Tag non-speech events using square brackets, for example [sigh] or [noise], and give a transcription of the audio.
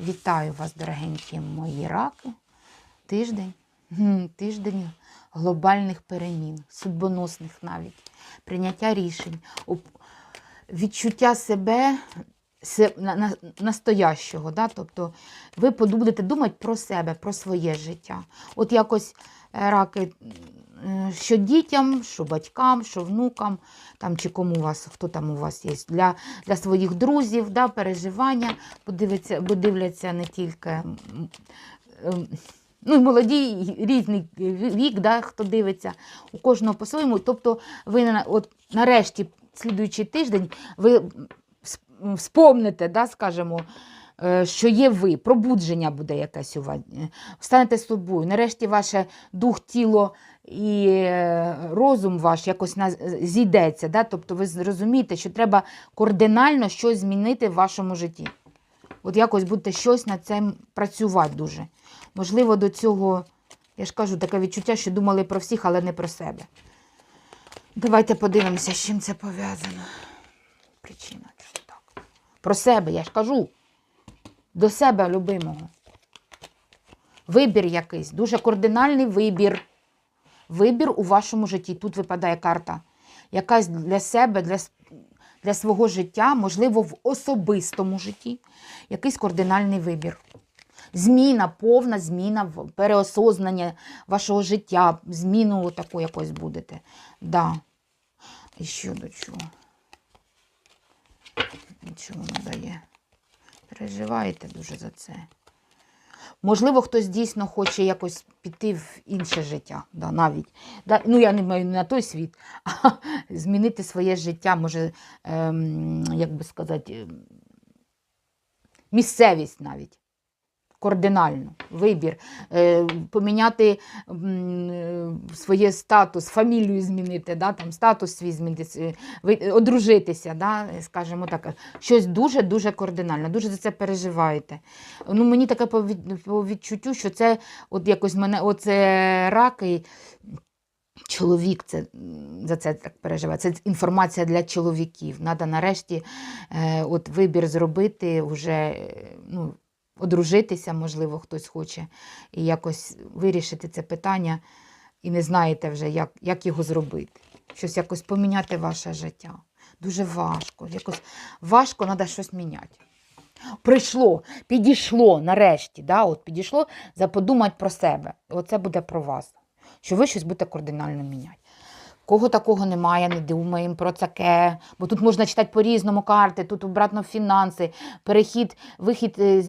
Вітаю вас, дорогенькі мої раки. Тиждень, тиждень глобальних перемін, судьбоносних навіть, прийняття рішень, відчуття себе се- на- на- настоящого. Да? Тобто ви будете думати про себе, про своє життя. От якось е, раки, що дітям, що батькам, що внукам, там, чи кому у вас, хто там у вас є, для, для своїх друзів, да, переживання, подивиться, подивляться не тільки. Ну, молоді, різний вік, да, хто дивиться, у кожного по-своєму. Тобто, ви от, нарешті, слідуючий тиждень, ви вспомните, да, скажімо, що є ви, пробудження буде якесь у вас. е, Встанете з собою. Нарешті ваше дух, тіло і е, розум ваш якось зійдеться. Да? Тобто ви зрозумієте, що треба кардинально щось змінити в вашому житті. От якось будете щось над цим працювати дуже. Можливо, до цього, я ж кажу, таке відчуття, що думали про всіх, але не про себе. Давайте подивимося, з чим це пов'язано. Причина так. Про себе, я ж кажу. До себе любимого. Вибір якийсь, дуже кардинальний вибір. Вибір у вашому житті. Тут випадає карта. Якась для себе, для, для свого життя, можливо, в особистому житті. Якийсь кардинальний вибір. Зміна, повна зміна, переосознання вашого життя, зміну таку якось будете. Да. І що до чого? Нічого не дає. Переживаєте дуже за це. Можливо, хтось дійсно хоче якось піти в інше життя, да, навіть. Да, ну, я не маю на той світ, а [laughs] змінити своє життя, може, ем, як би сказати, ем, місцевість навіть. Кардинально, вибір, е, поміняти е, своє статус, фамілію змінити, да, там, статус свій змінити, ви- одружитися, да, скажімо так, щось дуже-дуже кардинально, дуже за це переживаєте. Ну, мені таке по, від, по відчуттю, що це от якось мене, оце раки, чоловік це, за це так переживає. Це інформація для чоловіків. Треба нарешті е, от вибір зробити, вже, е, ну, одружитися, можливо, хтось хоче, і якось вирішити це питання, і не знаєте вже, як, як його зробити. Щось якось поміняти ваше життя. Дуже важко. Якось важко треба щось міняти. Прийшло, підійшло нарешті, да, от підійшло за подумати про себе. Оце буде про вас. Що ви щось будете кардинально міняти. Кого такого немає, не думаємо про таке. Бо тут можна читати по-різному карти, тут обратно фінанси, перехід, вихід е,